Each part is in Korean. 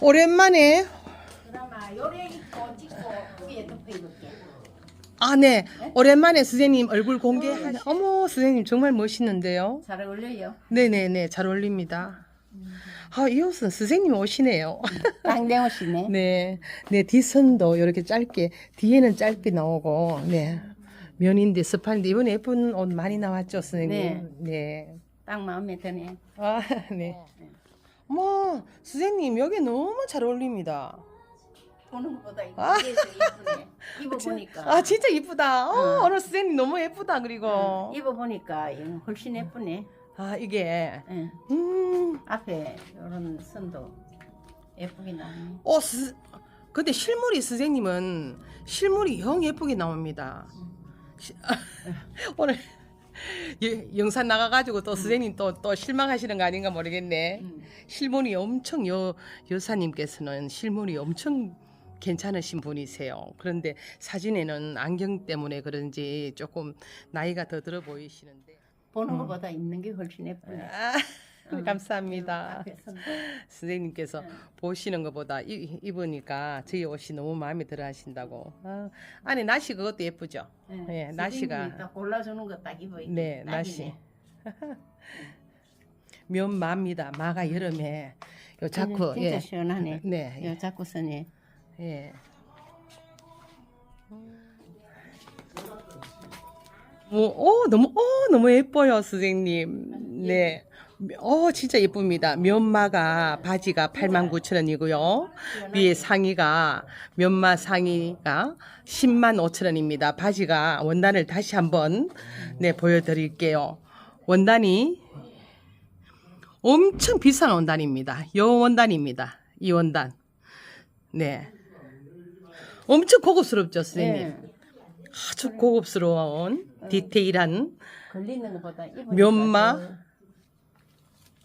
오랜만에 그나마 요래 입고 찍고 위에 덮어 입을게. 아, 네. 오랜만에 선생님 얼굴 공개하 어머, 선생님 정말 멋있는데요. 잘 어울려요. 네네네. 잘 어울립니다. 아, 이 옷은 선생님 옷이네요. 땅댕옷이네. 네. 네, 뒷선도 이렇게 짧게, 뒤에는 짧게 나오고, 네. 면인데, 스판인데, 이번에 예쁜 옷 많이 나왔죠, 선생님? 네. 네. 딱 마음에 드네. 아, 네. 어머, 선생님, 여기 너무 잘 어울립니다. 보는 것보다 이게 아. 더 예쁘네. 입어보니까. 아, 진짜 이쁘다. 어, 응. 오늘 선생님 너무 예쁘다, 그리고. 입어보니까 이건 훨씬 예쁘네. 아, 이게. 예. 음. 앞에 이런 선도 예쁘게 나네. 어, 스, 근데 실물이 선생님은 실물이 영 예쁘게 나옵니다. 시- 오늘 예, 영상 나가가지고 또 선생님 또, 또 실망하시는 거 아닌가 모르겠네. 음. 실물이 엄청 여, 여사님께서는 실물이 엄청 괜찮으신 분이세요. 그런데 사진에는 안경 때문에 그런지 조금 나이가 더 들어 보이시는데. 보는 음. 것보다 입는 게 훨씬 예쁘네. 아, 응. 감사합니다. 앞에 선도. 선생님께서 응. 보시는 것보다 이- 입으니까 저희 옷이 너무 마음에 들어 하신다고. 아, 안에 나시 그것도 예쁘죠? 예, 나시가. 딱 골라주는 거 딱 입어. 네, 나시. 면 마입니다. 마가 여름에 요 자꾸 진짜 예. 시원하네. 네. 요 자꾸 선이. 예. 오, 오, 너무, 오, 너무 예뻐요, 선생님. 네. 어, 진짜 예쁩니다. 면마가 바지가 89,000원이고요. 위에 상의가 면마 상의가 10만 5천 원입니다. 바지가 원단을 다시 한번 네 보여드릴게요. 원단이 엄청 비싼 원단입니다. 요 원단입니다. 이 원단. 네. 엄청 고급스럽죠, 선생님. 네. 아주 고급스러운 디테일한 걸리는 것보다 입으니까 면마?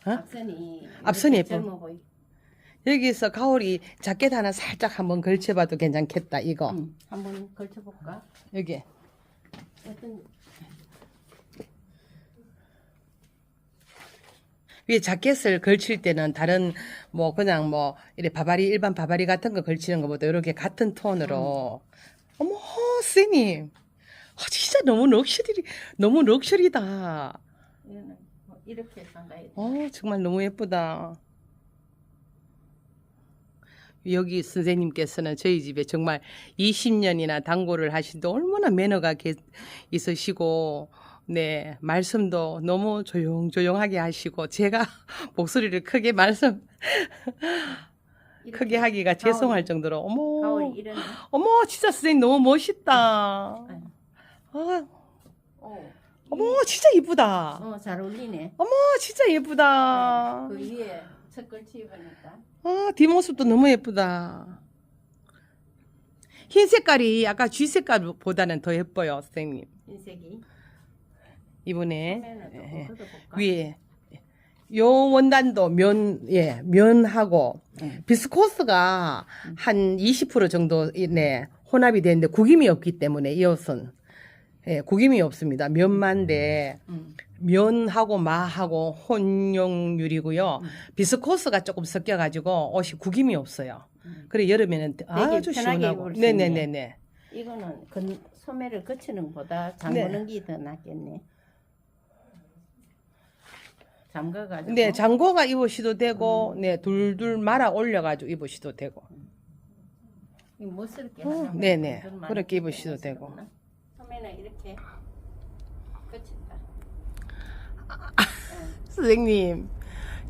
더 어? 앞선이 앞선이 예뻐. 젊어 보이. 여기서 가오리 자켓 하나 살짝 한번 걸쳐봐도 괜찮겠다. 이거 응. 한번 걸쳐볼까? 여기 어떤 위에 자켓을 걸칠 때는 다른 뭐 그냥 뭐 이래 바바리 일반 바바리 같은 거 걸치는 것보다 이렇게 같은 톤으로 어머 선생님 아, 진짜 너무 럭셔리 너무 럭셔리다 뭐 이렇게 상가해. 어 정말 너무 예쁘다 여기 선생님께서는 저희 집에 정말 20년이나 단골을 하시도 얼마나 매너가 게- 있으시고 네 말씀도 너무 조용조용하게 하시고 제가 목소리를 크게 말씀 크게 하기가 죄송할 정도로 어머 가오리. 어머 진짜 선생님 너무 멋있다 아, 어. 어머 진짜 이쁘다 어, 잘 어울리네. 어머 진짜 예쁘다 그 위에 첫 걸치 입으니까. 아 뒷모습도 너무 예쁘다 흰 색깔이 아까 쥐 색깔보다는 더 예뻐요 선생님 흰색이. 이번에 예, 조금 걷어볼까? 위에 요 원단도 면, 예, 면하고 응. 비스코스가 한 20% 정도 네, 혼합이 되는데 구김이 없기 때문에 이 옷은 예, 구김이 없습니다. 면만데 응. 면하고 마하고 혼용률이고요. 음. 비스코스가 조금 섞여가지고 옷이 구김이 없어요. 음. 그래 여름에는 아주 편하게 시원하고. 네네네네. 이거는 건, 소매를 거치는 것보다 네. 잠그는 게더 낫겠네. 잠가가지고. 네, 장고가 입으셔도 되고, 음. 네, 둘둘 말아 올려가지고 입으셔도 되고. 이 못스럽게 어, 네네. 그렇게 입으셔도 되고. 못스 소매는 이렇게 거친다. 선생님,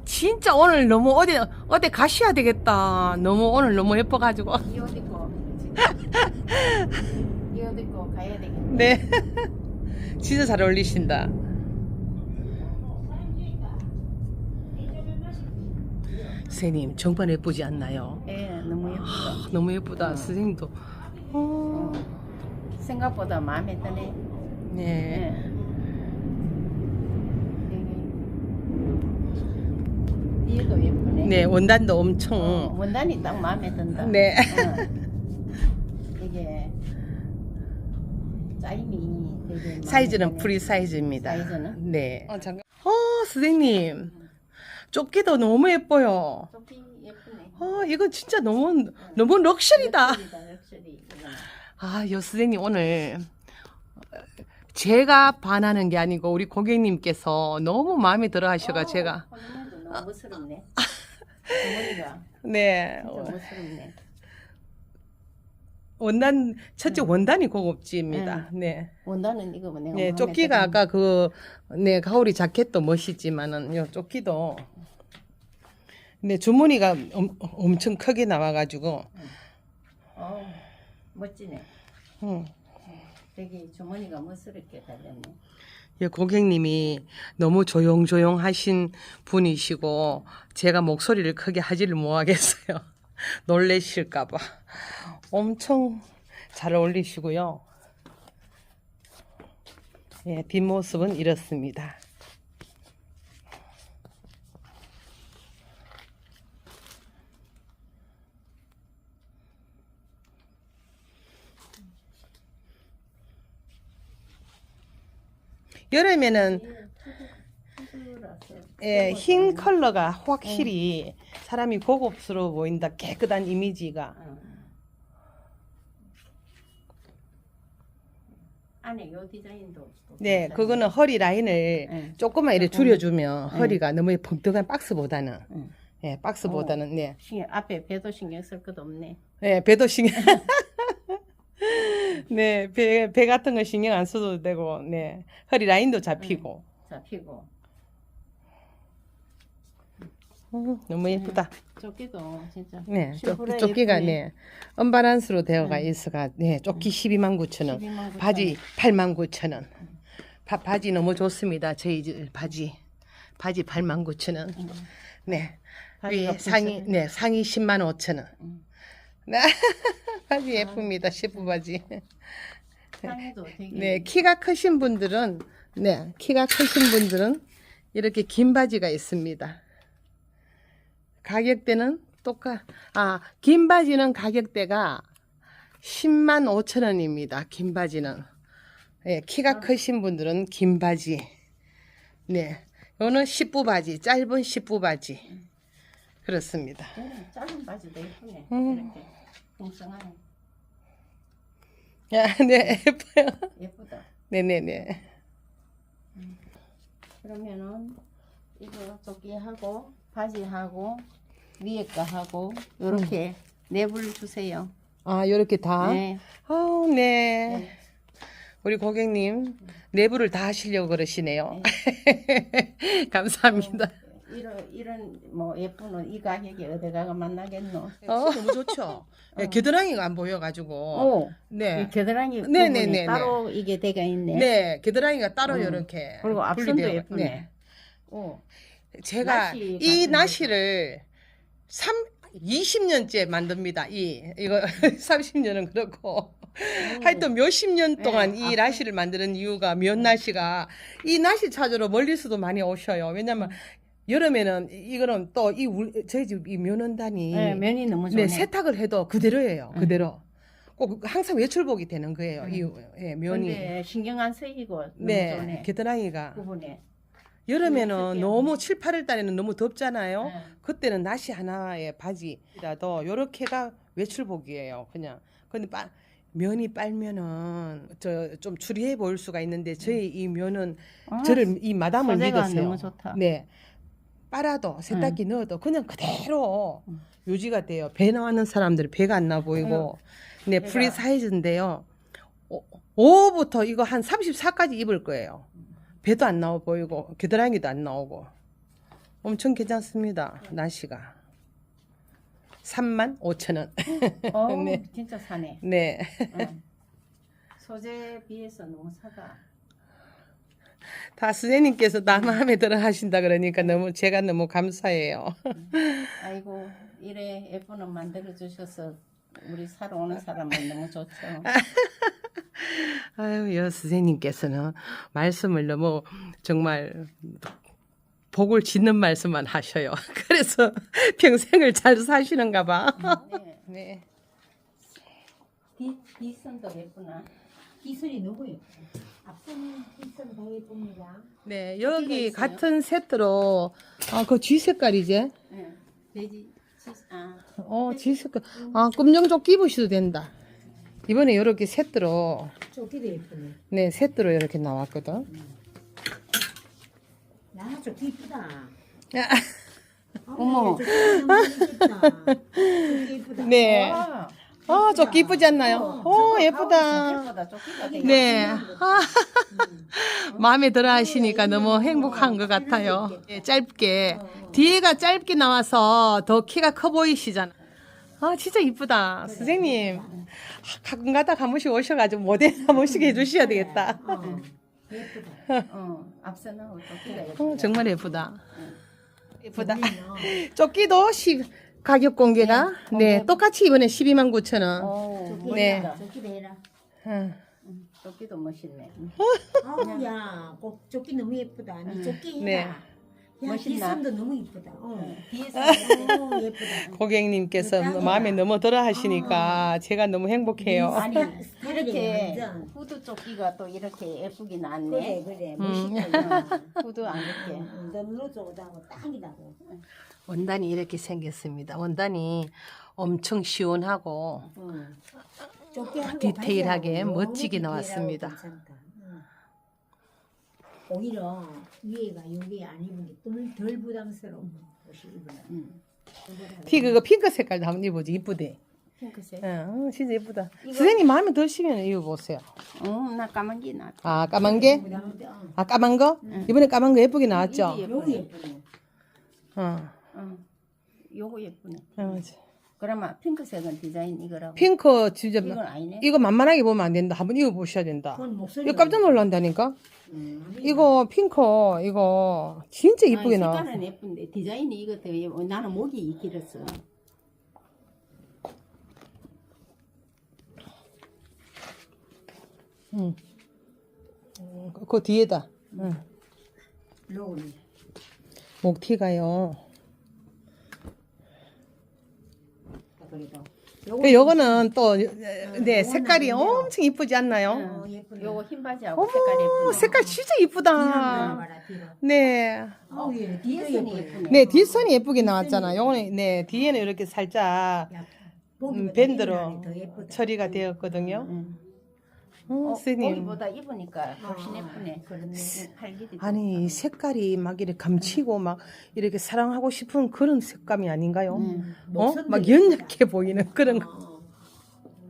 진짜 오늘 너무 어디, 어디 가셔야 되겠다. 너무 오늘 너무 예뻐가지고. 이 옷 입고 이 옷 입고 가야 되겠네. 네. 진짜 잘 어울리신다. 선생님, 정말 예쁘지 않나요? 예, 너무 예쁘다. 아, 너무 예쁘다. 선생님도. 어, 생각보다 마음에 드네. 네. 예. 되게 뒤에도 예쁘네. 네, 원단도 엄청. 어, 원단이 딱 마음에 든다. 네. 어. 이게 짜임이 되게 마음에 사이즈는 드네. 프리 사이즈입니다. 사이즈는? 네. 어, 잠깐. 어, 선생님. 조끼도 너무 예뻐요. 조끼 예쁘네. 아, 이거 진짜 너무 너무 럭셔리다. 럭셔리다, 럭셔리. 이거는. 아, 여 선생님 오늘 제가 반하는 게 아니고 우리 고객님께서 너무 마음에 들어 하셔가 어, 제가 너무. 어머니가 네. 원단 첫째 원단이 고급집니다. 네. 원단은 이거 뭐 내가 네, 조끼가. 아까 그, 네, 가오리 자켓도 멋있지만은, 요 조끼도. 네, 주머니가 엄, 엄청 크게 나와가지고, 어, 멋지네. 음, 되게 주머니가 멋스럽게 달렸네. 예, 고객님이 너무 조용조용 하신 분이시고, 제가 목소리를 크게 하지를 못하겠어요. 놀래실까봐. 엄청 잘 어울리시고요. 예, 뒷모습은 이렇습니다. 여름에는 예, 흰 컬러가 확실히 사람이 고급스러워 보인다. 깨끗한 이미지가. 어. 안에 요 디자인도 또 네. 그거는 허리 라인을 네. 조금만 이렇게 줄여주면 네. 허리가 너무 벙덕한 박스보다는 응. 예, 박스보다는 네, 신경 앞에 배도 신경 쓸 것도 없네. 예, 배도 신경 네, 배, 배 같은 거 신경 안 써도 되고, 네, 허리 라인도 잡히고, 잡히고 음, 너무 예쁘다. 조끼도 진짜 네, 심플해, 조끼, 조끼가 예쁘네. 네, 언바란스로 되어가 네. 있어가, 네, 조끼 12만 9천 원, 12만 9천 바지 8만 9천 원. 바, 바지 너무 좋습니다. 저희 집 바지, 바지 8만 9천 원. 응. 네, 위에 상의, 분cer해. 네, 상의 10만 5천 원. 응. 네, 바지 예쁩니다. 셰프 바지. 상의도 되게 네, 키가 크신 분들은, 네, 키가 크신 분들은 이렇게 긴 바지가 있습니다. 가격대는 똑같, 아, 긴 바지는 가격대가 10만 5천 원입니다. 긴 바지는. 네, 키가 크신 분들은 긴 바지. 네, 이거는 10부 바지, 짧은 10부 바지. 그렇습니다. 네, 짧은 바지도 예쁘네. 음. 이렇게 풍성하네. 야, 네, 예뻐요. 예쁘다. 네네네. 그러면은 이거 조끼하고 바지하고 위에 거 하고 이렇게 내부를 주세요. 아, 요렇게 다? 네. 아우, 네. 네. 우리 고객님, 내부를 다 하시려고 그러시네요. 감사합니다. 이런 이런 뭐 예쁜 옷 이 가격에 어디 가가 만나겠노? 어, 너무 좋죠. 네, 겨드랑이가 안 보여가지고. 오, 네. 이 겨드랑이 네, 부분이 네, 네, 따로 이게 돼가 있네. 네, 겨드랑이가 따로 음. 이렇게. 그리고 앞선도 분리되어- 예쁘네. 네. 오, 제가 나시 이 같은 나시를 3, 20년째 만듭니다. 이, 이거 30년은 그렇고. 하여튼 몇십 년 동안 네, 이 앞에- 나시를 만드는 이유가 면 나시가 이 나시 찾으러 멀리서도 많이 오셔요. 왜냐면 여름에는 이- 이거는 또 이 저희 집 이 면원단이 네, 면이 너무 좋네. 네, 세탁을 해도 그대로예요. 음. 그대로. 꼭 항상 외출복이 되는 거예요. 음. 이 예, 면이. 근데 신경 안 쓰이고 너무 네, 좋네. 겨드랑이가 부분에. 여름에는 쓸게요. 너무 7, 8월 달에는 너무 덥잖아요. 네. 그때는 나시 하나에 바지라도 요렇게가 외출복이에요. 그냥. 근데 빠, 면이 빨면은 저 좀 추리해 보일 수가 있는데 저희 이 면은 아, 저를 이 마담을 소재가 믿으세요. 너무 좋다. 네. 빨아도 세탁기 넣어도 그냥 그대로 유지가 돼요. 배 나왔는 사람들 배가 안 나 보이고. 네, 배가- 프리 사이즈인데요. 5부터 이거 한 34까지 입을 거예요. 배도 안 나와 보이고 겨드랑이도 안 나오고 엄청 괜찮습니다. 날씨가 3만 5천 원. 어, 네. 진짜 사네. 네. 응. 소재에 비해서 너무 사다. 다 선생님께서 나 마음에 들어 하신다 그러니까 너무 제가 너무 감사해요. 아이고 이래 예쁜 옷 만들어 주셔서 우리 사러 오는 사람은 너무 좋죠. 아유, 여 선생님께서는 말씀을 너무 정말 복을 짓는 말씀만 하셔요. 그래서 평생을 잘 사시는가 봐. 네. 네. 뒷, 뒷선도 예쁘나? 기술이 예뻐. 예쁩니다. 네, 여기 있어요? 같은 세트로 아, 그 G 색깔이지? 예. 돼지 치즈 아 어, G 색깔. 아, 금정조끼 입으셔도 된다. 이번에 이렇게 세트로 조끼도 예쁘네. 네, 세트로 이렇게 나왔거든. 야, 조끼 이쁘다. 어머. 조끼 예쁘다. 조끼 예쁘다. 네. 와. 아, 조끼 이쁘지 않나요? 오, 예쁘다. 네. 아, 마음에 들어 하시니까 너무 행복한 것 같아요. 네, 짧게. 뒤에가 짧게 나와서 더 키가 커 보이시잖아. 아, 진짜 이쁘다. 선생님. 가끔 가다 한 번씩 오셔가지고 모델 한 번씩 해주셔야 되겠다. 어, 예쁘다. 어 예쁘다. 어, 정말 예쁘다. 예쁘다. 조끼도 10, 가격 공개가 네, 네, 공개. 똑같이 이번에 12만 9천 원. 오, 조끼 네. 조끼도 해라. 응. 음, 조끼도 멋있네. 아우, 야, 꼭 조끼 너무 예쁘다. 니 조끼 네. 해라. 야, 멋있나? 기선도 너무 예쁘다. 어. 어, 예쁘다. 고객님께서 짱이다. 마음에 너무 들어 하시니까 제가 너무 행복해요. 아니 스타일이 이렇게. 후드 조끼가 또 이렇게 예쁘게 그래, 나왔네. 그래. 음. 멋있다. 어, 후드 안 입게. 너무 좋다고 딱이다고. 원단이 이렇게 생겼습니다. 원단이 엄청 시원하고 음. 디테일하게 멋지게 나왔습니다. 응. 오히려 위에가 여기 안 입은 게 덜, 덜 부담스러운 옷이 입으면 음. 피 그거 핑크 색깔도 한번 입어보지 이쁘대. 핑크색. 응, 어, 진짜 예쁘다. 선생님 마음에 드시면 입어보세요. 어, 나 까만 게 나. 아 까만 게? 아 까만 거? 이번에 까만 거 예쁘게 나왔죠? 여기 예쁘네. 예쁘네. 어. 어. 요거 예쁘네. 어, 맞아. 그러면 핑크색은 디자인 이거라고. 핑크 진짜 이건 아니네. 이거 만만하게 보면 안 된다. 한번 입어보셔야 된다. 그건 목소리. 이거 깜짝 놀란다니까. 이거 핑크 이거 진짜 이쁘게 나와. 색깔은 예쁜데 디자인이 이거 되게 나는 목이 길었어. 응. 음, 그 뒤에다. 응. 로운. 목티가요. 그래도. 그 요거는 또 네, 색깔이 엄청 이쁘지 않나요? 어, 예쁘네. 요거 흰 바지하고 색깔 어머, 예쁘네. 색깔 진짜 이쁘다. 봐라, 뒤로. 네. 얘 뒤에도 뒤에선이 예쁘네. 예쁘네. 네, 뒷선이 예쁘게 나왔잖아. 요거는 네, 뒤에는 이렇게 살짝 야, 음, 보기보다 밴드로 뒤에는 더 예쁘다. 처리가 되었거든요. 응. 어, 어, 선생님. 거기보다 입으니까 훨씬 아, 예쁘네. 그렇네. 팔기도 아니, 이 색깔이 막 이렇게 감치고 막 이렇게 사랑하고 싶은 그런 색감이 아닌가요? 응. 어? 목선도 막 예쁘다. 연약해 보이는 그런 거.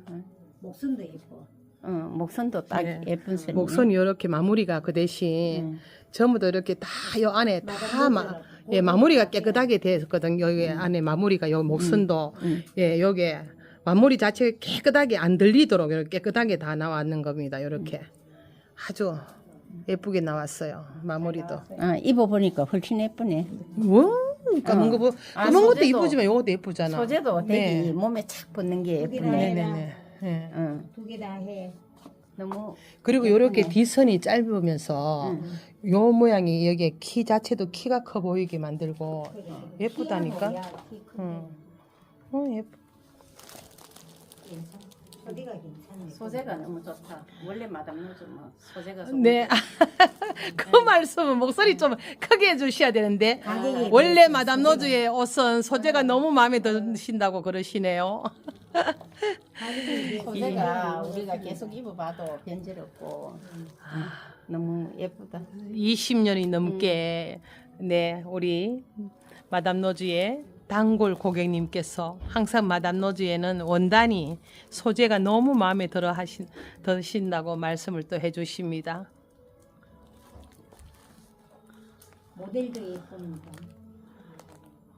어. 목선도 예뻐. 응, 목선도 딱 네. 예쁜 색. 목선이 이렇게 마무리가 그 대신 응. 전부 다 이렇게 다 요 안에 다 마, 예, 마무리가 깨끗하게 되었거든요. 여기 안에 마무리가 요 목선도 응. 예, 요게 마무리 자체가 깨끗하게 안 들리도록 이렇게 깨끗하게 다 나왔는 겁니다. 이렇게 아주 예쁘게 나왔어요. 마무리도. 아, 입어보니까 훨씬 예쁘네. 와, 까만 어. 거 보, 아, 까만 것도 소재도- 이쁘지만 요것도 예쁘잖아. 소재도 되게 네. 몸에 착 붙는 게 예쁘네. 해. 네네네. 예. 응. 두 개 다 해. 너무 그리고 요렇게 뒤선이 짧으면서 응. 요 모양이 여기 키 자체도 키가 커 보이게 만들고. 예쁘다니까. 응. 어, 예쁘. 소리가 괜찮네. 소재가 너무 좋다. 원래 마담 노즈 뭐 소재가 좋 네. 그 말씀은 목소리 좀 크게 해주셔야 되는데 가격이 원래 마담 노즈의 옷은 소재가 너무 마음에 드신다고 그러시네요. 가격이 소재가 우리가 계속 입어봐도 변질 없고 응. 너무 예쁘다. 20년이 넘게 네 우리 마담 노즈의 단골 고객님께서 항상 마담 노즈에는 원단이 소재가 너무 마음에 들어 하신 드신다고 말씀을 또 해주십니다. 모델도 예쁩니다.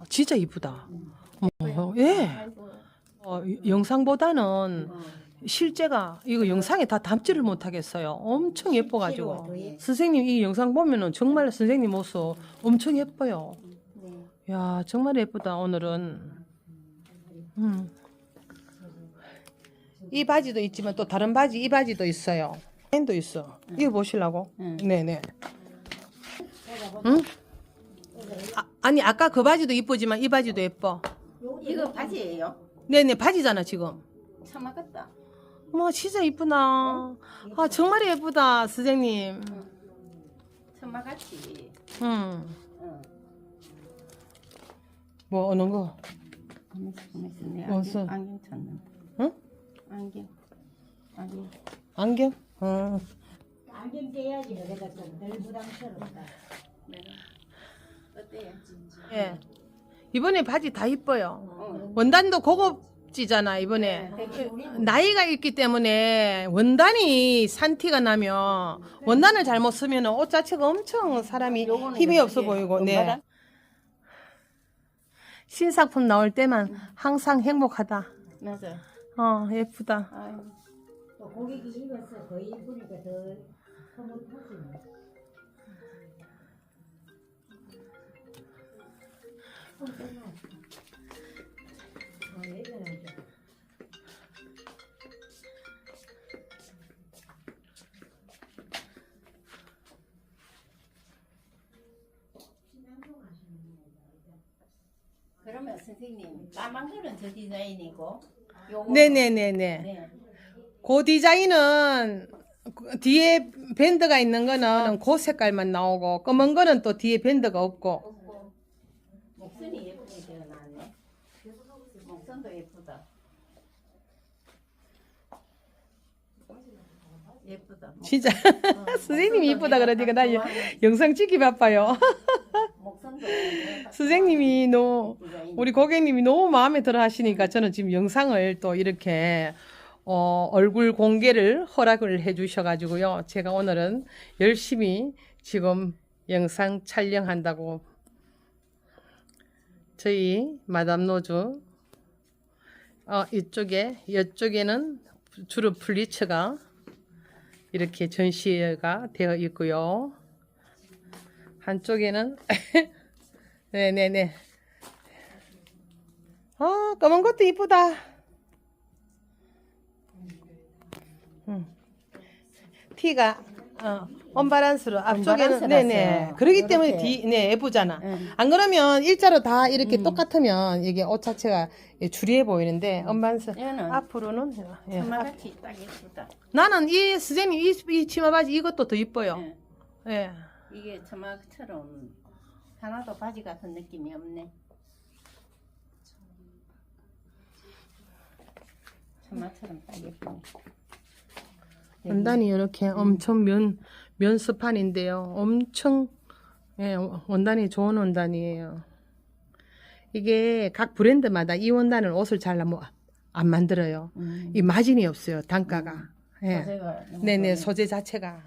진짜 이쁘다. 어, 예. 아이고. 어, 영상보다는 어. 실제가 이거 영상에 다 담지를 못하겠어요. 엄청 예뻐가지고 더 예- 선생님 이 영상 보면은 정말 선생님 모습 엄청 예뻐요. 네. 야 정말 예쁘다 오늘은. 음. 이 바지도 있지만 또 다른 바지 이 바지도 있어요. 팬도 있어. 이거? 응. 네네. 응? 아, 아니 아까 그 바지도 이쁘지만 이 바지도 예뻐. 이거 바지예요? 네네 바지잖아 지금. 참아 같다. 어머 진짜 이쁘다. 아 정말 예쁘다 선생님. 천마같이. 음. 어. 뭐 어느 거? 무슨? 안경, 안경 찾는. 응? 안경. 안경. 안경? 어. 안경 떼야지 그래가 좀덜 부담스럽다. 내가 어때요? 예. 이번에 바지 다 이뻐요. 어. 원단도 고급지잖아 이번에. 나이가 있기 때문에 원단이 산티가 나면 원단을 잘못 쓰면 옷 자체가 엄청 사람이 힘이 없어 보이고. 네. 신상품 나올 때만 항상 행복하다. 맞아. 어 예쁘다. 아유. 또 고객이 입어서 더 이쁘니까 더 흐뭇하지. 어, 그러면 선생님 까만 거는 저 디자인이고 요거 네네네네. 네. 그 디자인은 그 뒤에 밴드가 있는 거는 그 색깔만 나오고 검은 거는 또 뒤에 밴드가 없고 목선이 예쁘게 되어 나왔네. 목선도 예쁘다. 예쁘다. 목- 진짜 어, 선생님이 이쁘다 그러니까 딱나 영상 찍기 바빠요. 선생님이 너무 디자인. 우리 고객님이 너무 마음에 들어 하시니까 저는 지금 영상을 또 이렇게 어, 얼굴 공개를 허락을 해 주셔가지고요. 제가 오늘은 열심히 지금 영상 촬영한다고 저희 마담 노주 어, 이쪽에 이쪽에는 주로 플리츠가 이렇게 전시가 되어 있고요. 한쪽에는 네네네. 아, 검은 것도 이쁘다. 음. 티가 어, 언바란스로 앞쪽에는 네네. 그러기 때문에. 뒤, 네 예쁘잖아. 응. 안 그러면 일자로 다 이렇게 음. 똑같으면 이게 옷 자체가 주리해 보이는데 언바란스 얘는 앞으로는 예. 앞- 천마같이 딱 예쁘다. 나는 이 선생님 이, 이 치마 바지 이것도 더 이뻐요. 예. 예. 이게 천마처럼 하나도 바지 같은 느낌이 없네. 천마처럼 딱 예쁘네. 원단이 이렇게 엄청 면 면스판인데요. 엄청 예, 원단이 좋은 원단이에요. 이게 각 브랜드마다 이 원단을 옷을 잘안 만들어요. 음. 이 마진이 없어요. 단가가. 예. 소재가 네네. 소재 자체가.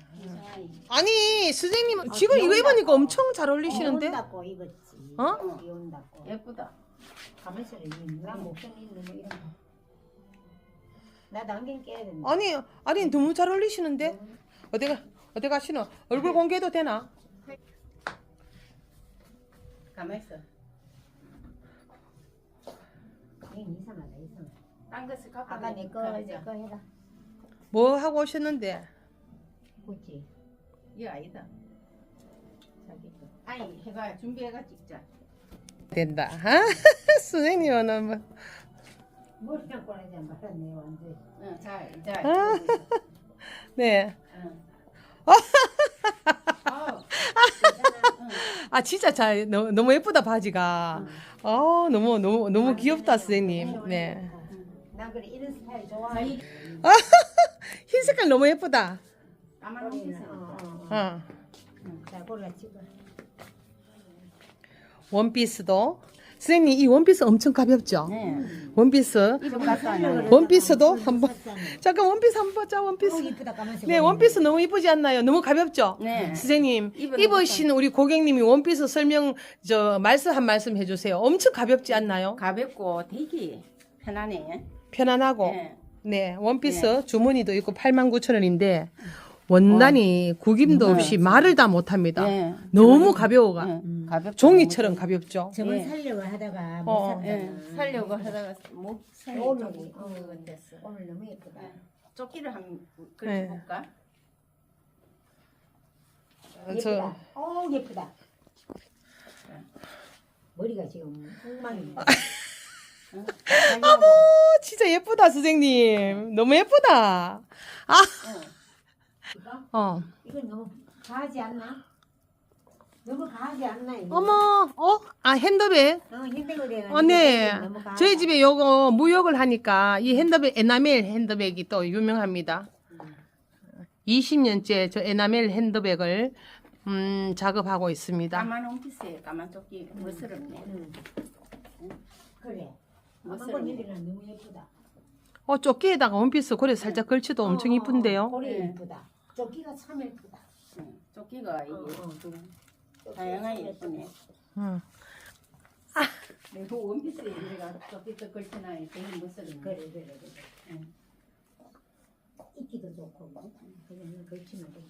아니 선생님 지금 이거 입으니까 엄청 잘 어울리시는데. 입었지. 어? 이온다고. 예쁘다. 가만있어. 나 목선 있는 뭐 이런 거. 나도 안경 깨야 된다. 아니 아니 너무 잘 어울리시는데. 어디가 어디 가시노? 얼굴 공개도 되나? 가만 있어. 이건 이상하다 이상하다. 딴 것을 갖고 아까 내거 내거 해라. 뭐 하고 오셨는데? 그치? 이거 아니다. 자기 거. 아니 해가 준비해가 찍자. 된다. 아? 선생님은 너무 머리 감고 나지 말았네 완전. 응, 자, 자. 아. 네. 응. 어? 아우, 아 진짜 잘 너무, 너무 예쁘다 바지가. 어 너무 너무 너무 귀엽다 선생님. 네. 난 그래 이런 스타일 좋아해. 자기 흰 색깔 너무 예쁘다. 어. 어. 자 골라 찍어. 원피스도 선생님 이 원피스 엄청 가볍죠? 네. 원피스 이거 갖다 놔. 원피스도 한번 잠깐 원피스 한번 보자 어 원피스. 이쁘다 까만색. 네 원피스 너무 이쁘지 않나요? 너무 가볍죠? 네. 선생님 입은 입으신 우리 고객님이 원피스 설명 저 말씀 한 말씀 해주세요. 엄청 가볍지 않나요? 가볍고 되게 편하네. 편안하고 네. 네 원피스 주머니도 있고 89,000원인데 원단이 구김도 네. 없이 말을 다 못합니다. 네. 너무 가벼워가 응, 가볍고 종이처럼 가볍죠. 저번 예. 살려고 하다가 못 어, 샀잖아. 예, 살려고 하다가 목 손이 오늘 조금 어, 그거 됐어. 오늘 너무 예쁘다. 네. 조끼를 한번 네. 그려볼까? 어, 저 예쁘다. 어 예쁘다. 머리가 지금 엉망이야. 응? 아버 진짜 예쁘다, 선생님. 너무 예쁘다. 아, 이거? 어. 이거 너무 과하지 않나? 너무 과하지 않나 이거? 어머, 어? 아, 핸드백. 어, 핸드백을 어, 네. 저희 집에 요거 무역을 하니까 이 핸드백, 에나멜 핸드백이 또 유명합니다. 20년째 저 에나멜 핸드백을 음, 작업하고 있습니다. 까만 원피스에 까만 조끼 멋스럽네. 응. 그래. 멋스럽네. 너무 예쁘다. 어, 조끼에다가 원피스 고래 살짝 걸쳐도 엄청 어, 어, 이쁜데요. 고래 네. 예쁘다. 조끼가 참 예쁘다. 응, 조끼가 이게 어, 어. 좀 다양하게 예쁘네. 응. 그리고 원피스에 우리가 조끼 또 걸쳐놔야 되게 멋스럽네. 그래 그래 그래. 응. 입기도 좋고 그냥 걸치면 돼.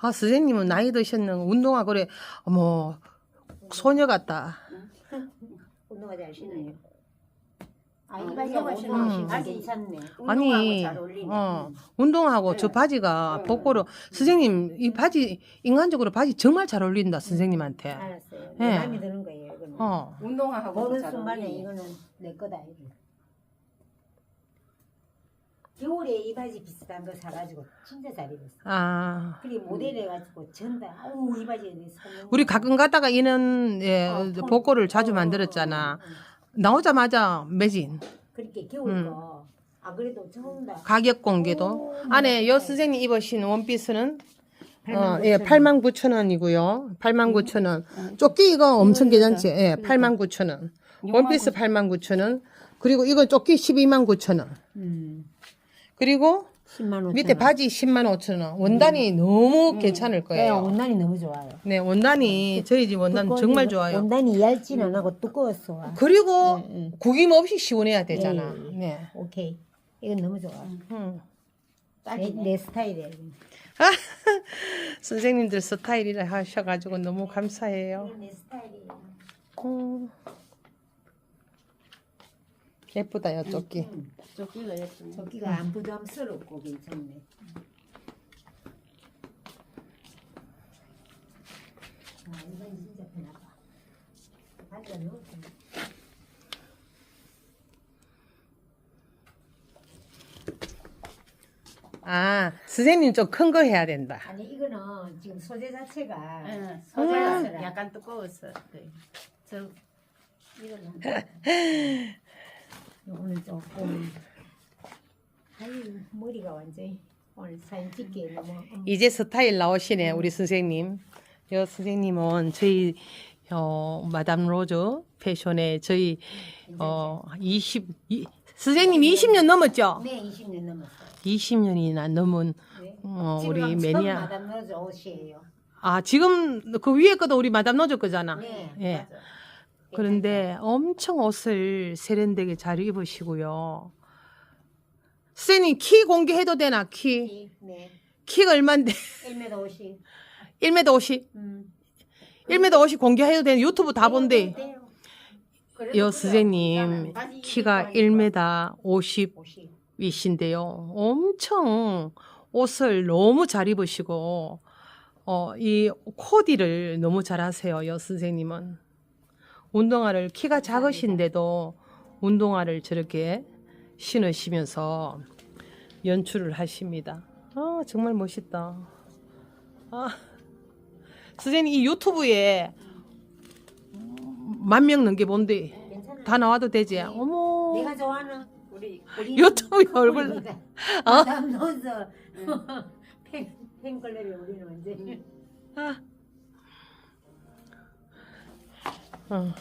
아, 선생님은 나이 드셨는 운동화 그래, 어머, 소녀 같다. 운동화 잘 신어요. 아, 어, 이 바지 운동화 운동화 신으면 신으면 음. 괜찮네. 아니, 운동하고 잘 어울리네. 어, 운동하고 네. 저 바지가 네. 복고로, 선생님, 이 바지, 인간적으로 바지 정말 잘 어울린다, 선생님한테. 알았어요. 네. 내 마음에 드는 거예요. 이거는. 어. 운동화하고 보는 잘 순간에 어울리네. 이거는 내 거다. 이거. 겨울에 이 바지 비슷한 거 사가지고 진짜 잘 입었어. 아. 그리고 모델 해가지고 전다. 어우 이 바지에 내 손. 우리 가끔 가다가 이는, 예, 어, 통- 복고를 자주 어, 만들었잖아. 어, 어, 어. 나오자마자 매진. 그렇게 겨울 음. 거. 아 그래도 처음 다. 가격 공개도. 오, 안에 네. 여 선생님 입으신 원피스는 어, 89,000 예, 89,000원이고요. 89,000원. 조끼 이거 엄청 그러니까, 괜찮지? 예, 그러니까. 89,000원. 원피스 89,000원. 그리고 이거 조끼 129,000원. 음. 그리고 10만 5천 밑에 바지 10만 5천 원. 원단이 너무 괜찮을 네, 거예요. 원단이 너무 좋아요. 네, 원단이 저희 집 원단 두꺼운 정말 거- 좋아요. 원단이 얇진 안 하고 두꺼웠어. 와. 그리고 네, 네. 구김 없이 시원해야 되잖아. 예, 예. 네. 오케이. 이건 너무 좋아. 음. 내, 딱이네. 내 스타일이야. 이건. 선생님들 스타일이라 하셔가지고 너무 감사해요. 이건 내 스타일이야. 음. 예쁘다 요, 조끼. 음. 조끼가 예쁘네. 조끼가 안 부담스럽고 괜찮네. 아, 이건 진짜 편하다. 바지가 너무 편해. 아, 선생님 좀 큰 거 해야 된다. 아니 이거는 지금 소재 자체가 응, 소재가 약간 두꺼워서. 네. 저 이거는 오늘 조금 아유 머리가 완전히 오늘 사진 찍기에 너무 음, 이제 스타일 나오시네, 우리 선생님. 여 선생님은 저희 어, 마담 로즈 패션에 저희 어, 20 이, 선생님 20년 넘었죠? 네 20년 넘었어요. 20년이나 넘은 네. 어, 지금 우리 처음 매니아. 마담 로즈 옷이에요. 아, 지금 그 위에 것도 우리 마담 로즈 거잖아. 네. 예. 맞아. 그런데 엄청 옷을 세련되게 잘 입으시고요. 선생님 키 공개해도 되나? 키. 네. 키가 얼만데? 1m 50. 1m 50. 음. 1m 50 공개해도 되나? 유튜브 다 본대. 돼요. 여 선생님 키가 1m 50. 50이신데요. 엄청 옷을 너무 잘 입으시고 어, 이 코디를 너무 잘하세요. 여 선생님은 운동화를 키가 작으신데도 운동화를 저렇게 신으시면서 연출을 하십니다. 아 정말 멋있다. 아 선생님 이 유튜브에 만 명 넘게. 괜찮아. 다 나와도 되지? 어머. 내가 좋아하는 우리 유튜브에 얼굴. 로즈 팬 팬클럽이 우리는 완전히 아. 어.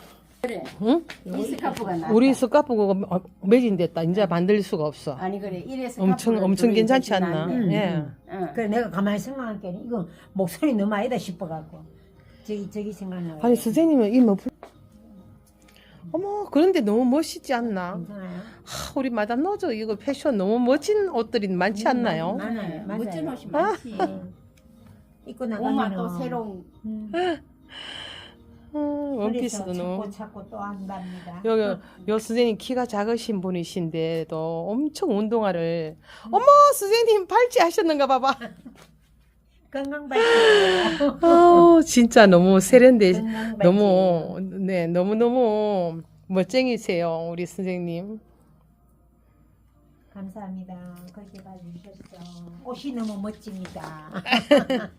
그래. 응? 이 스카프가 나. 우리 스카프가 어, 매진됐다. 이제 만들 수가 없어. 아니 그래 이래서 엄청 엄청 괜찮지 않나? 음. 예. 응. 그래 내가 가만히 생각할게 이거 목소리 너무 아니다 싶어 갖고 저기 저기 생각나. 아니 선생님은 이 뭐. 어머 그런데 너무 멋있지 않나? 괜찮아요? 하, 우리 마담 노저 이거 패션 너무 멋진 옷들이 많지 않나요? 많아요. 맞아요. 멋진 옷이 많지. 입고 나가면 또 새로운 음, 음, 원피스도 그래서 너무. 찾고 찾고 또 한답니다. 여기 요 선생님 키가 작으신 분이신데도 엄청 운동화를 어머 선생님 발찌 하셨는가 봐봐. 건강 발전. 아 진짜 너무 세련돼 건강. 너무 네 너무 너무 멋쟁이세요, 우리 선생님. 감사합니다. 그렇게 봐주셔서 옷이 너무 멋집니다.